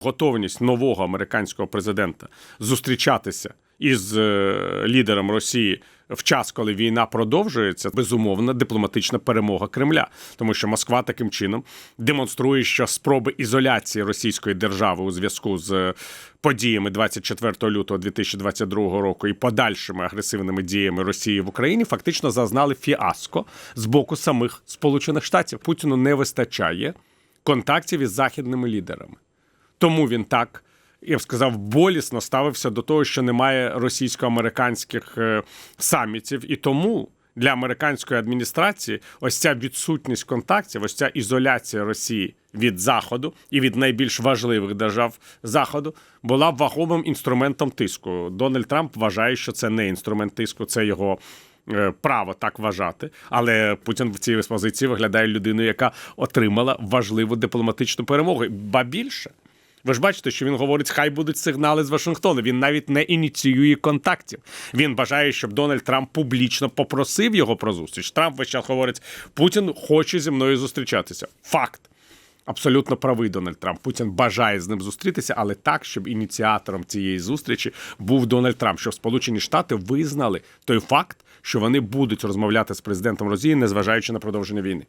готовність нового американського президента зустрічатися із е, лідером Росії в час, коли війна продовжується, безумовна дипломатична перемога Кремля, тому що Москва таким чином демонструє, що спроби ізоляції російської держави у зв'язку з е, подіями 24 лютого 2022 року і подальшими агресивними діями Росії в Україні фактично зазнали фіаско з боку самих Сполучених Штатів. Путіну не вистачає контактів із західними лідерами. Тому він так, я б сказав, болісно ставився до того, що немає російсько-американських е, самітів. І тому для американської адміністрації ось ця відсутність контактів, ось ця ізоляція Росії від Заходу і від найбільш важливих держав Заходу була вагомим інструментом тиску. Дональд Трамп вважає, що це не інструмент тиску, це його. е, Право так вважати, але Путін в цій позиції виглядає людиною, яка отримала важливу дипломатичну перемогу. Ба більше, ви ж бачите, що він говорить, хай будуть сигнали з Вашингтону. Він навіть не ініціює контактів. Він бажає, щоб Дональд Трамп публічно попросив його про зустріч. Трамп весь час говорить: Путін хоче зі мною зустрічатися. Факт. Абсолютно правий Дональд Трамп. Путін бажає з ним зустрітися, але так, щоб ініціатором цієї зустрічі був Дональд Трамп, щоб Сполучені Штати визнали той факт, що вони будуть розмовляти з президентом Росії, незважаючи на продовження війни.